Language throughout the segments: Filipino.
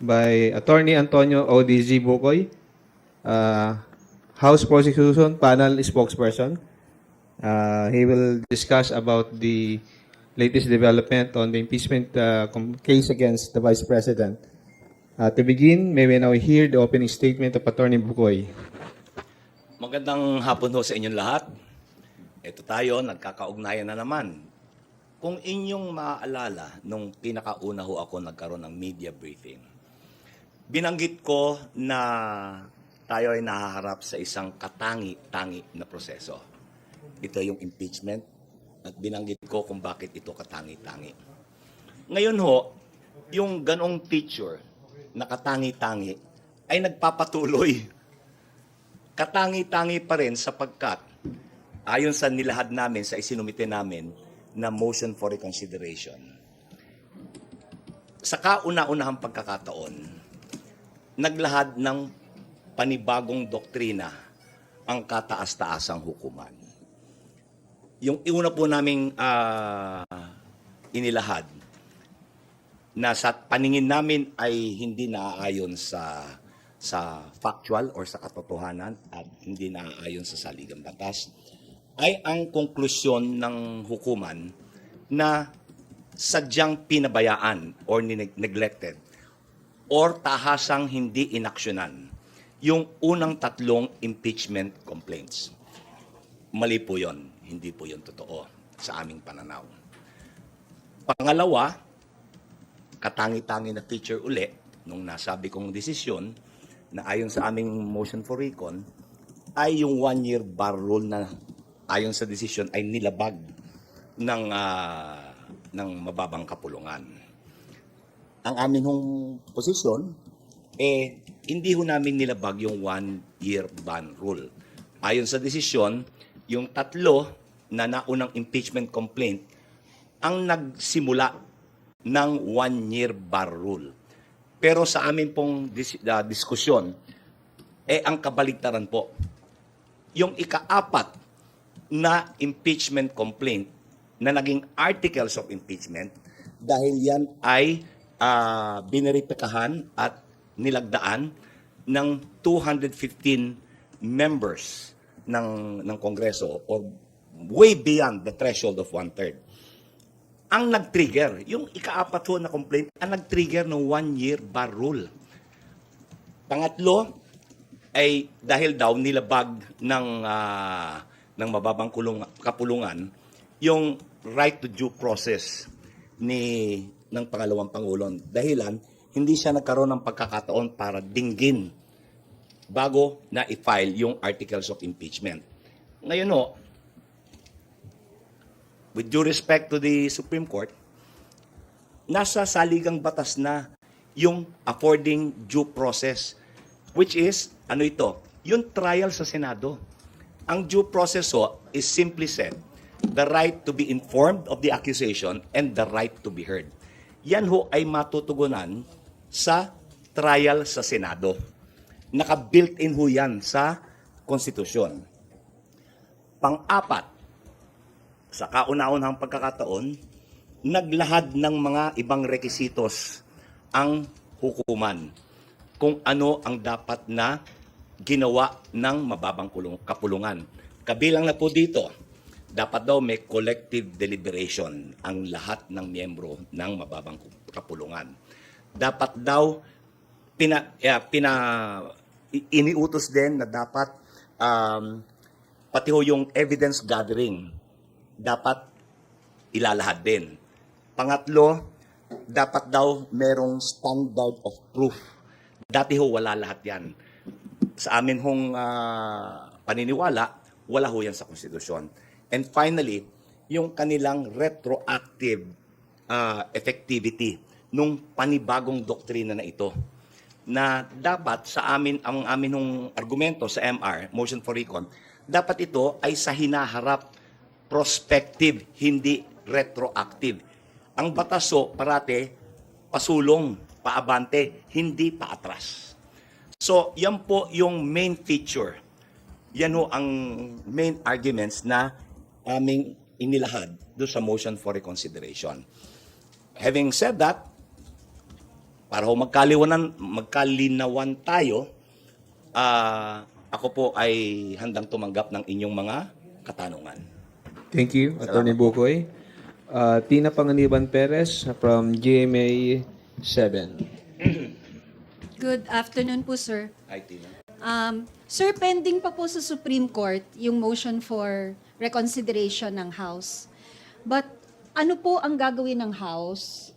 by Attorney Antonio ODG Bukoy, uh, House Prosecution Panel Spokesperson. Uh, he will discuss about the latest development on the impeachment uh, case against the Vice President. Uh, to begin, may we now hear the opening statement of Attorney Bukoy. Magandang hapon ho sa inyong lahat. Ito tayo, nagkakaugnayan na naman. Kung inyong maaalala, nung pinakauna ho ako nagkaroon ng media briefing, binanggit ko na tayo ay nahaharap sa isang katangi-tangi na proseso. Ito yung impeachment at binanggit ko kung bakit ito katangi-tangi. Ngayon ho, yung ganong picture na katangi-tangi ay nagpapatuloy katangi-tangi pa rin sapagkat ayon sa nilahad namin, sa isinumite namin na motion for reconsideration. Sa kauna-unahang pagkakataon, naglahad ng panibagong doktrina ang kataas-taasang hukuman. Yung iuna po naming ah, inilahad na sa paningin namin ay hindi naaayon sa sa factual or sa katotohanan at hindi naaayon sa saligang batas ay ang konklusyon ng hukuman na sadyang pinabayaan or neglected or tahasang hindi inaksyonan yung unang tatlong impeachment complaints. Mali po yon, hindi po yon totoo sa aming pananaw. Pangalawa, katangi-tangi na feature uli nung nasabi kong desisyon na ayon sa aming motion for recon ay yung one-year bar rule na ayon sa desisyon ay nilabag ng ah, ng mababang kapulungan. Ang aming hong posisyon eh hindi ho namin nilabag yung one-year ban rule. Ayon sa desisyon, yung tatlo na naunang impeachment complaint ang nagsimula ng one-year bar rule. Pero sa amin pong dis- ah, diskusyon, eh ang kabaligtaran po, yung ikaapat na impeachment complaint na naging articles of impeachment dahil yan ay uh, bineripikahan at nilagdaan ng 215 members ng ng Kongreso or way beyond the threshold of one-third ang nag-trigger, yung ikaapat ho na complaint, ang nag-trigger ng one-year bar rule. Pangatlo, ay dahil daw nilabag ng, ah, ng mababang kulung, kapulungan yung right to due process ni ng pangalawang pangulong. Dahilan, hindi siya nagkaroon ng pagkakataon para dinggin bago na i-file yung articles of impeachment. Ngayon ho, with due respect to the Supreme Court, nasa saligang batas na yung affording due process, which is, ano ito, yung trial sa Senado. Ang due process ho is simply said, the right to be informed of the accusation and the right to be heard. Yan ho ay matutugunan sa trial sa Senado. Naka-built-in ho yan sa konstitusyon. Pang-apat, sa kauna-unahang pagkakataon, naglahad ng mga ibang rekisitos ang hukuman kung ano ang dapat na ginawa ng mababang kapulungan. Kabilang na po dito, dapat daw may collective deliberation ang lahat ng miyembro ng mababang kapulungan. Dapat daw pina, eh, pina iniutos din na dapat um, pati ho yung evidence gathering dapat ilalahad din. Pangatlo, dapat daw merong standard of proof. Dati ho, wala lahat yan. Sa amin hong ah, paniniwala, wala ho yan sa konstitusyon. And finally, yung kanilang retroactive ah, effectivity nung panibagong doktrina na ito na dapat sa amin ang amin hong argumento sa MR, motion for recon, dapat ito ay sa hinaharap prospective, hindi retroactive. Ang bataso parate pasulong, paabante, hindi paatras. So, yan po yung main feature. Yan ho ang main arguments na aming inilahad do sa motion for reconsideration. Having said that, para ho magkaliwanan, magkalinawan tayo, ah, ako po ay handang tumanggap ng inyong mga katanungan. Thank you, Attorney Bukoy. Uh, Tina Panganiban Perez from GMA 7. Good afternoon po, sir. Ay, Tina. Um, sir, pending pa po sa Supreme Court yung motion for reconsideration ng House. But ano po ang gagawin ng House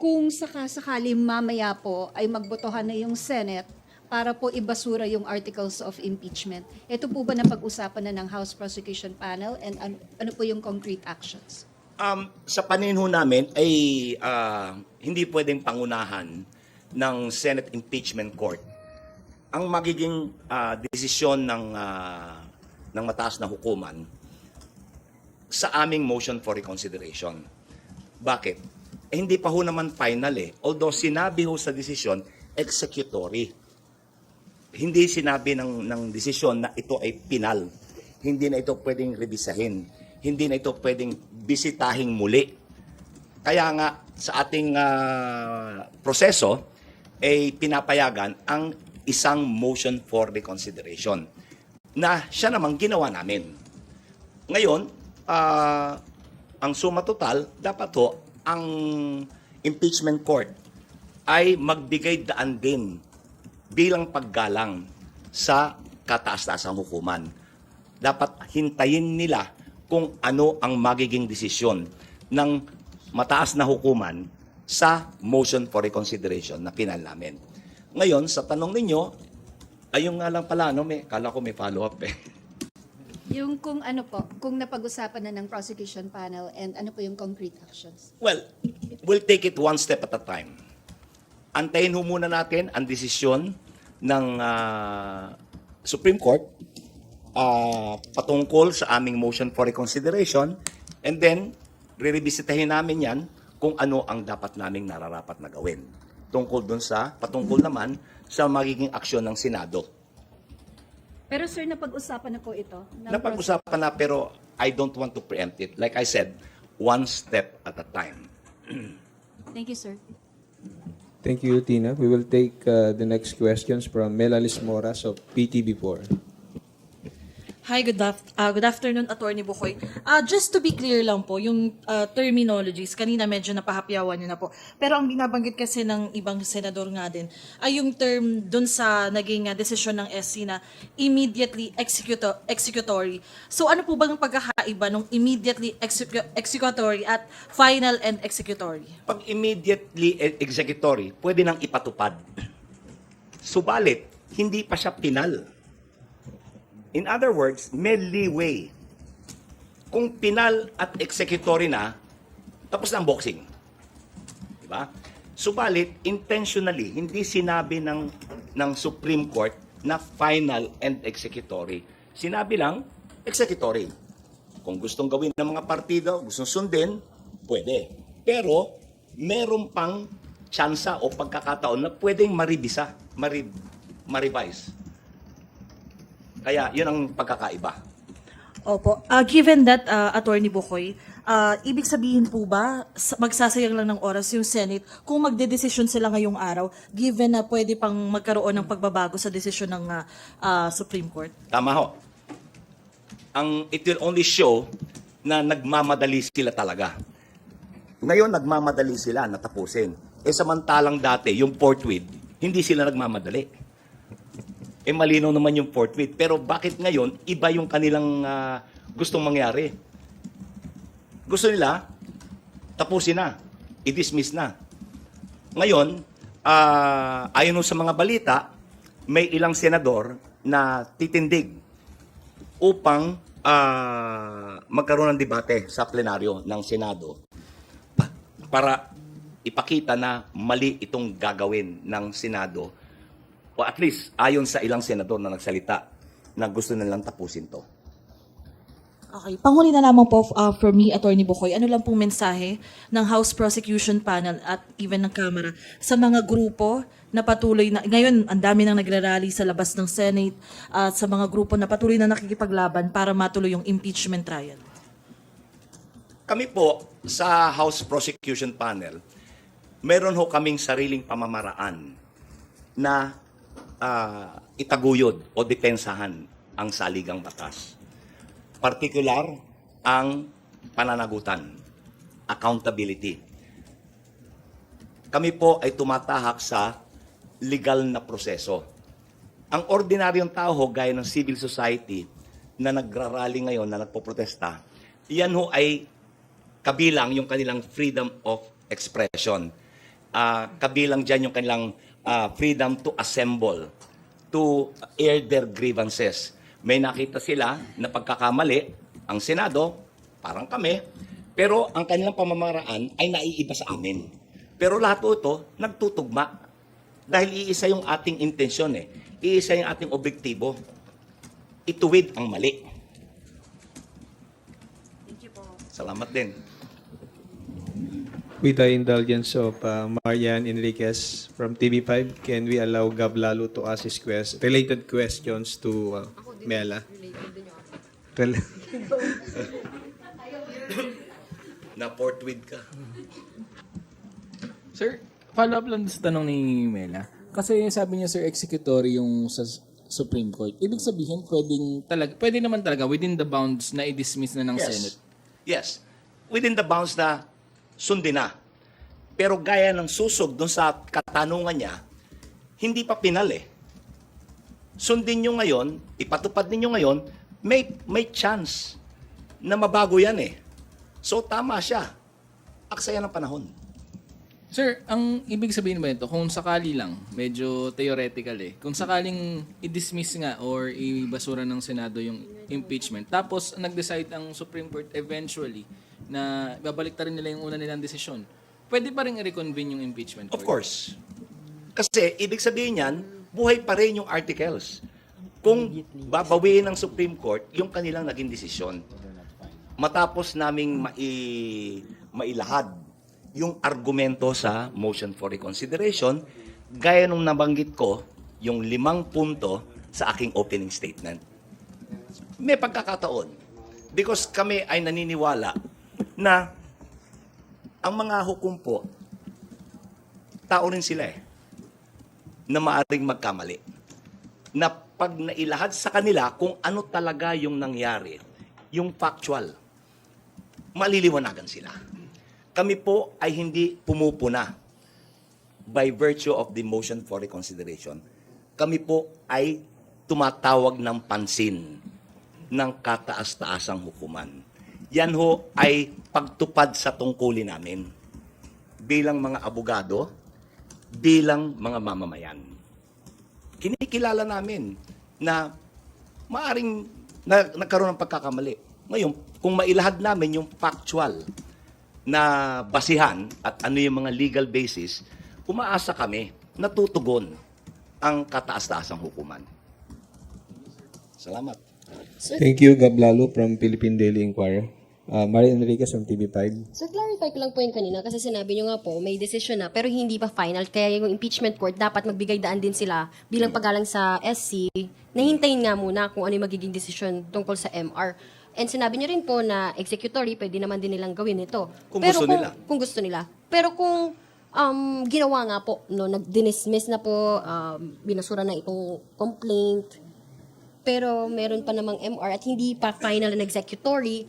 kung sakasakali mamaya po ay magbotohan na yung Senate para po ibasura yung articles of impeachment? Ito po ba na pag-usapan na ng House Prosecution Panel and ano, ano po yung concrete actions? Um, sa paninho namin ay ah, hindi pwedeng pangunahan ng Senate Impeachment Court ang magiging ah, desisyon ng ah, ng mataas na hukuman sa aming motion for reconsideration. Bakit? Eh, hindi pa ho naman final eh. Although sinabi ho sa desisyon, executory. Hindi sinabi ng, ng desisyon na ito ay pinal. Hindi na ito pwedeng revisahin. Hindi na ito pwedeng bisitahing muli. Kaya nga sa ating ah, proseso ay pinapayagan ang isang motion for reconsideration na siya namang ginawa namin. Ngayon, ah, ang suma total, dapat ho, ang impeachment court ay magbigay daan din bilang paggalang sa kataas-taasang hukuman. Dapat hintayin nila kung ano ang magiging desisyon ng mataas na hukuman sa motion for reconsideration na pinal namin. Ngayon, sa tanong ninyo, ayun nga lang pala, no, may, kala ko may follow-up eh. Yung kung ano po, kung napag-usapan na ng Prosecution Panel and ano po yung concrete actions? Well, we'll take it one step at a time. Antayin ho muna natin ang desisyon ng ah, Supreme Court ah, patungkol sa aming motion for reconsideration and then re-revisitahin namin yan kung ano ang dapat naming nararapat na gawin. Tungkol dun sa, patungkol naman sa magiging aksyon ng Senado. Pero sir, napag-usapan na po ito? Napag-usapan na pero I don't want to preempt it. Like I said, one step at a time. Thank you, sir. Thank you, Tina. We will take uh, the next questions from Melalis Moras of PTB4. Hi, good, af- uh, good afternoon, Attorney Bukoy. Uh, just to be clear lang po, yung uh, terminologies, kanina medyo napahapyawan niyo na po. Pero ang binabanggit kasi ng ibang senador nga din, ay yung term dun sa naging uh, desisyon ng SC na immediately executo- executory. So ano po bang pagkakaiba ng immediately execu- executory at final and executory? Pag immediately e- executory, pwede nang ipatupad. Subalit, hindi pa siya pinal. In other words, may leeway. Kung pinal at executory na, tapos na ang boxing. Diba? Subalit, intentionally, hindi sinabi ng, ng Supreme Court na final and executory. Sinabi lang, executory. Kung gustong gawin ng mga partido, gustong sundin, pwede. Pero, meron pang tsansa o pagkakataon na pwedeng maribisa, marib, marevise. Kaya, yun ang pagkakaiba. Opo. Uh, given that, uh, Attorney Bukoy, uh, ibig sabihin po ba, sa- magsasayang lang ng oras yung Senate kung magdedesisyon sila ngayong araw, given na pwede pang magkaroon ng pagbabago sa desisyon ng uh, uh, Supreme Court? Tama ho. Ang it will only show na nagmamadali sila talaga. Ngayon, nagmamadali sila na tapusin. Eh samantalang dati, yung forthwith, hindi sila nagmamadali. Eh malinaw naman yung forthwith. Pero bakit ngayon, iba yung kanilang ah, gustong mangyari? Gusto nila, tapusin na, i-dismiss na. Ngayon, ah, ayon sa mga balita, may ilang senador na titindig upang ah, magkaroon ng debate sa plenaryo ng Senado pa- para ipakita na mali itong gagawin ng Senado o at least ayon sa ilang senador na nagsalita na gusto nilang tapusin to. Okay. Panghuli na lamang po uh, for me, Attorney Bukoy, ano lang pong mensahe ng House Prosecution Panel at even ng Kamara sa mga grupo na patuloy na, ngayon ang dami nang nagrarally sa labas ng Senate at sa mga grupo na patuloy na nakikipaglaban para matuloy yung impeachment trial? Kami po sa House Prosecution Panel, meron ho kaming sariling pamamaraan na ah, itaguyod o depensahan ang saligang batas. Partikular, ang pananagutan, accountability. Kami po ay tumatahak sa legal na proseso. Ang ordinaryong tao gaya ng civil society na nagrarally ngayon, na nagpoprotesta, yan ho ay kabilang yung kanilang freedom of expression. Ah, kabilang dyan yung kanilang ah, freedom to assemble, to air their grievances. May nakita sila na pagkakamali, ang Senado, parang kami, pero ang kanilang pamamaraan ay naiiba sa amin. Pero lahat po ito, nagtutugma. Dahil iisa yung ating intensyon eh. Iisa yung ating objektibo. Ituwid ang mali. Salamat din. With the indulgence of uh, Marian Enriquez from TV5, can we allow Gab Lalo to ask his quest related questions to uh, Mela? Rel- Na forthwith ka. Sir, follow up lang sa tanong ni Mela. Kasi sabi niya, sir, executory yung sa Supreme Court. Ibig sabihin, pwedeng talaga, pwede naman talaga within the bounds na i-dismiss na ng Yes. Senate. Yes. Within the bounds na sundin na. Pero gaya ng susog dun sa katanungan niya, hindi pa pinal eh. Sundin nyo ngayon, ipatupad ninyo ngayon, may, may chance na mabago yan eh. So tama siya. Aksaya ng panahon. Sir, ang ibig sabihin ba nito, kung sakali lang, medyo theoretical eh, kung sakaling i-dismiss nga or ibasura ng Senado yung impeachment, tapos nag-decide ang Supreme Court eventually na babalik ta rin nila yung una nilang desisyon, pwede pa rin i-reconvene yung impeachment Of court? course. Kasi ibig sabihin niyan, buhay pa rin yung articles. Kung babawiin ng Supreme Court yung kanilang naging desisyon. Matapos naming mai, mailahad yung argumento sa motion for reconsideration, gaya nung nabanggit ko, yung limang punto sa aking opening statement. May pagkakataon. Because kami ay naniniwala na ang mga hukom po, tao rin sila eh, na maaring magkamali. Na pag nailahad sa kanila kung ano talaga yung nangyari, yung factual, maliliwanagan sila. Kami po ay hindi pumupuna by virtue of the motion for reconsideration. Kami po ay tumatawag ng pansin ng kataas-taasang hukuman. Yan ho ay pagtupad sa tungkulin namin bilang mga abogado, bilang mga mamamayan. Kinikilala namin na maaring na, nagkaroon ng pagkakamali. Ngayon, kung mailahad namin yung factual na basihan at ano yung mga legal basis, umaasa kami na tutugon ang kataas-taasang hukuman. Salamat. Thank you, Gab Lalo from Philippine Daily Inquirer. Uh, Marian Enriquez from TV5. So clarify ko lang po yung kanina kasi sinabi nyo nga po may decision na pero hindi pa final kaya yung impeachment court dapat magbigay daan din sila bilang paggalang sa SC na hintayin nga muna kung ano yung magiging decision tungkol sa MR. And sinabi nyo rin po na executory pwede naman din nilang gawin ito. Kung pero gusto kung, nila. Kung gusto nila. Pero kung um, ginawa nga po, no, nag-dismiss na po, um, binasura na itong complaint, pero meron pa namang MR at hindi pa final and executory,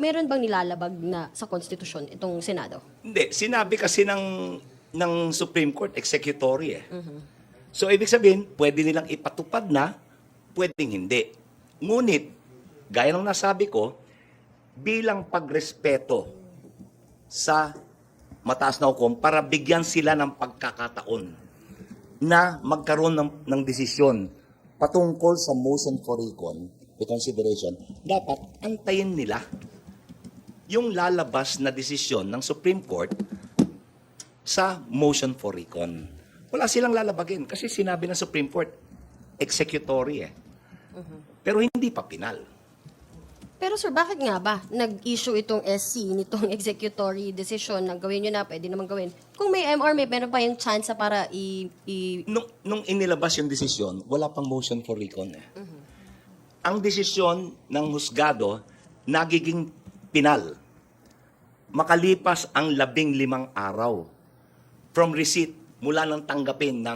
meron bang nilalabag na sa konstitusyon itong Senado? Hindi, sinabi kasi ng ng Supreme Court executory eh. So ibig sabihin, pwede nilang ipatupad na, pwedeng hindi. Ngunit, gaya ng nasabi ko, bilang pagrespeto sa mataas na hukom para bigyan sila ng pagkakataon na magkaroon ng, ng desisyon patungkol sa motion for recon, reconsideration, dapat antayin nila yung lalabas na desisyon ng Supreme Court sa motion for recon. Wala silang lalabagin kasi sinabi ng Supreme Court, executory eh. Pero hindi pa pinal. Pero sir, bakit nga ba nag-issue itong SC nitong executory decision na gawin nyo na, pwede naman gawin? Kung may MR, may meron pa yung chance para i... i Nung, nung inilabas yung desisyon, wala pang motion for recon eh. Ang desisyon ng husgado, nagiging pinal. Makalipas ang labing limang araw from receipt mula ng tanggapin ng